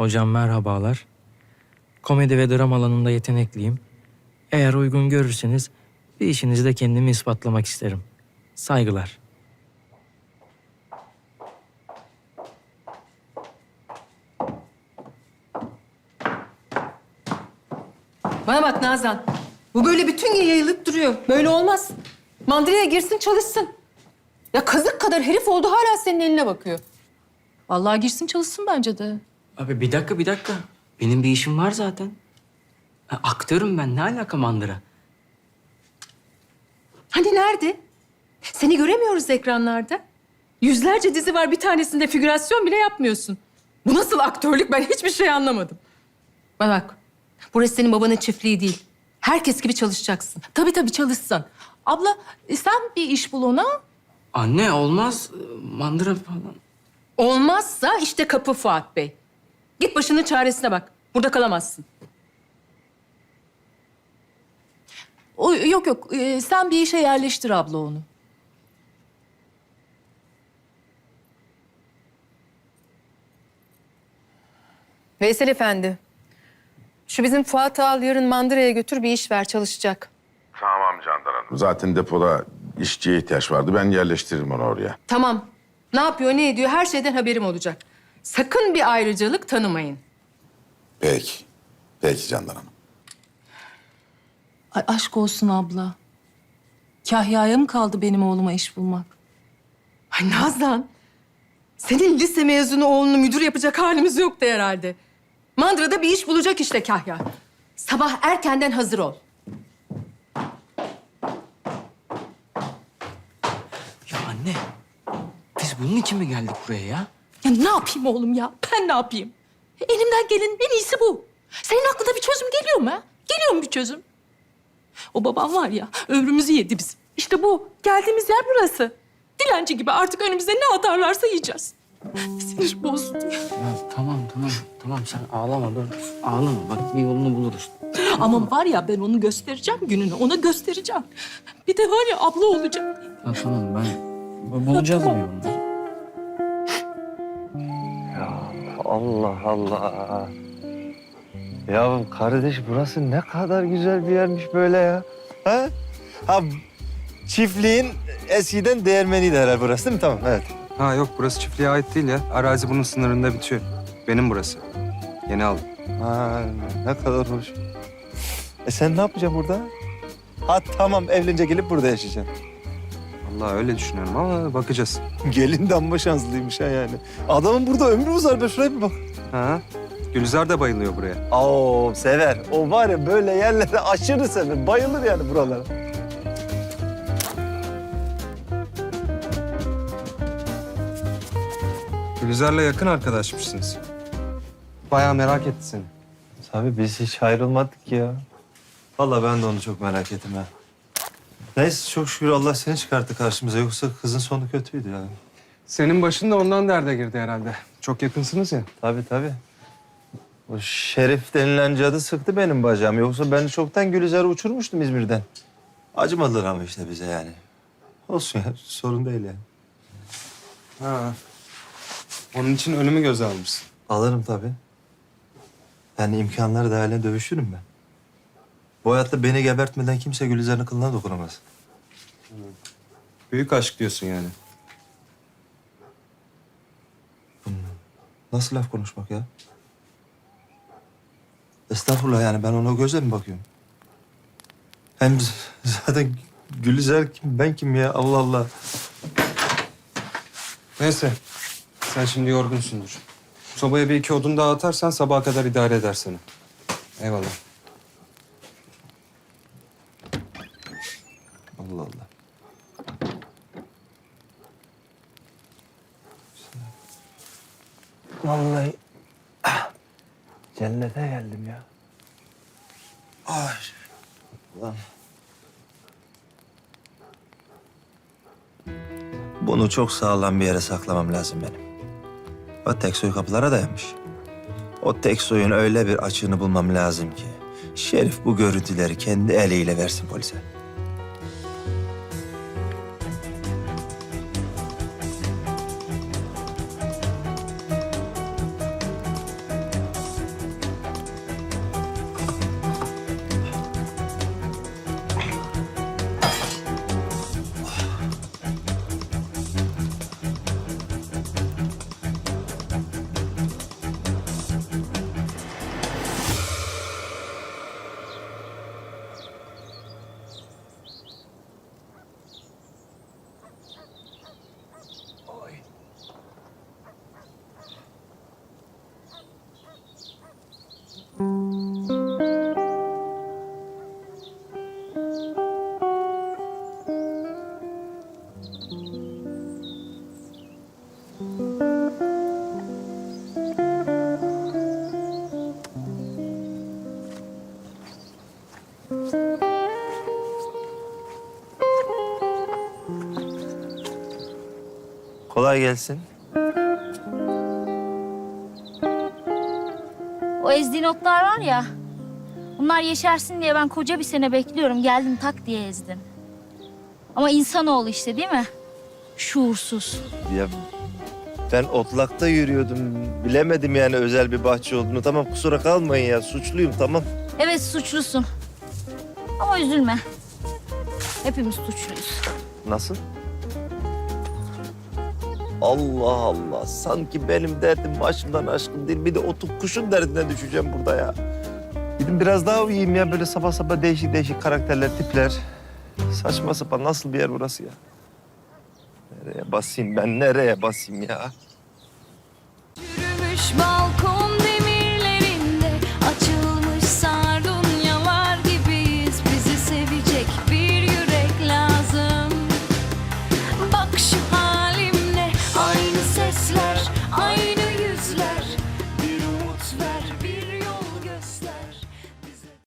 Hocam merhabalar. Komedi ve dram alanında yetenekliyim. Eğer uygun görürseniz bir işinizde kendimi ispatlamak isterim. Saygılar. Bana bak Nazan. Bu böyle bütün gün yayılıp duruyor. Böyle olmaz. Mandıraya girsin çalışsın. Ya kazık kadar herif oldu hala senin eline bakıyor. Vallahi girsin çalışsın bence de. Abi bir dakika bir dakika. Benim bir işim var zaten. Ha, aktörüm ben. Ne alaka mandıra? Hani nerede? Seni göremiyoruz ekranlarda. Yüzlerce dizi var bir tanesinde figürasyon bile yapmıyorsun. Bu nasıl aktörlük ben hiçbir şey anlamadım. Bana bak. Burası senin babanın çiftliği değil. Herkes gibi çalışacaksın. Tabii tabii çalışsan. Abla e, sen bir iş bul ona. Anne olmaz. Mandıra falan. Olmazsa işte kapı Fuat Bey. Git başının çaresine bak. Burada kalamazsın. O, yok yok. Ee, sen bir işe yerleştir abla onu. Veysel Efendi. Şu bizim Fuat al yarın mandıraya götür bir iş ver çalışacak. Tamam Candan Hanım. Zaten depoda işçiye ihtiyaç vardı. Ben yerleştiririm onu oraya. Tamam. Ne yapıyor ne ediyor her şeyden haberim olacak. Sakın bir ayrıcalık tanımayın. Peki. Peki Candan Hanım. Ay aşk olsun abla. Kahya'ya mı kaldı benim oğluma iş bulmak? Ay Nazan. Senin lise mezunu oğlunu müdür yapacak halimiz yoktu herhalde. Mandıra'da bir iş bulacak işte Kahya. Sabah erkenden hazır ol. Ya anne. Biz bunun için mi geldik buraya ya? Ya ne yapayım oğlum ya? Ben ne yapayım? Elimden gelenin en iyisi bu. Senin aklına bir çözüm geliyor mu ha? Geliyor mu bir çözüm? O babam var ya, ömrümüzü yedi bizim. İşte bu. Geldiğimiz yer burası. Dilenci gibi artık önümüze ne atarlarsa yiyeceğiz. Sinir bozdu ya. Ya tamam tamam. Tamam sen ağlama dur. Ağlama bak bir yolunu buluruz. Ama var ya ben onu göstereceğim gününü. Ona göstereceğim. Bir de var ya abla olacak. Ya tamam ben bulacağız bir yolunu. Allah Allah. Ya kardeş burası ne kadar güzel bir yermiş böyle ya. Ha? Ha çiftliğin eskiden değirmeniydi herhalde burası değil mi? Tamam evet. Ha yok burası çiftliğe ait değil ya. Arazi bunun sınırında bitiyor. Benim burası. Yeni aldım. Ha ne kadar hoş. E sen ne yapacaksın burada? Ha tamam evlenince gelip burada yaşayacaksın. Allah öyle düşünüyorum ama bakacağız. Gelin de amma şanslıymış ha yani. Adamın burada ömrü uzar be şuraya bir bak. Ha? Gülizar da bayılıyor buraya. Oo sever. O var ya böyle yerlere aşırı sever. Bayılır yani buralara. Gülizar'la yakın arkadaşmışsınız. Bayağı merak etti seni. Tabii biz hiç ayrılmadık ya. Vallahi ben de onu çok merak ettim ha. Neyse çok şükür Allah seni çıkarttı karşımıza. Yoksa kızın sonu kötüydü yani. Senin başın da ondan derde girdi herhalde. Çok yakınsınız ya. Tabii tabii. O Şerif denilen cadı sıktı benim bacağım. Yoksa ben çoktan Gülizar'ı uçurmuştum İzmir'den. Acımadılar ama işte bize yani. Olsun ya sorun değil yani. Ha. Onun için ölümü göze almışsın. Alırım tabii. Yani imkanları dahilinde dövüşürüm ben. Bu hayatta beni gebertmeden kimse Gülizar'ın kılına dokunamaz. Büyük aşk diyorsun yani. Nasıl laf konuşmak ya? Estağfurullah yani ben ona gözle mi bakıyorum? Hem z- zaten Gülizar kim, ben kim ya? Allah Allah. Neyse. Sen şimdi yorgunsundur. Sobaya bir iki odun daha atarsan sabaha kadar idare eder seni. Eyvallah. Vallahi ah, cennete geldim ya. Ay. Ulan. Bunu çok sağlam bir yere saklamam lazım benim. O tek soy kapılara dayanmış. O tek soyun öyle bir açığını bulmam lazım ki... ...Şerif bu görüntüleri kendi eliyle versin polise. Kolay gelsin. O ezdiğin otlar var ya. Bunlar yeşersin diye ben koca bir sene bekliyorum. Geldim tak diye ezdim. Ama insanoğlu işte değil mi? Şuursuz. Ya ben otlakta yürüyordum. Bilemedim yani özel bir bahçe olduğunu. Tamam kusura kalmayın ya. Suçluyum tamam. Evet suçlusun. Ama üzülme. Hepimiz suçluyuz. Nasıl? Allah Allah. Sanki benim derdim başımdan aşkın değil. Bir de otu kuşun derdine düşeceğim burada ya. Gidin biraz daha uyuyayım ya. Böyle sabah sabah değişik değişik karakterler, tipler. Saçma sapan nasıl bir yer burası ya? Nereye basayım ben? Nereye basayım ya? Yürümüş balkon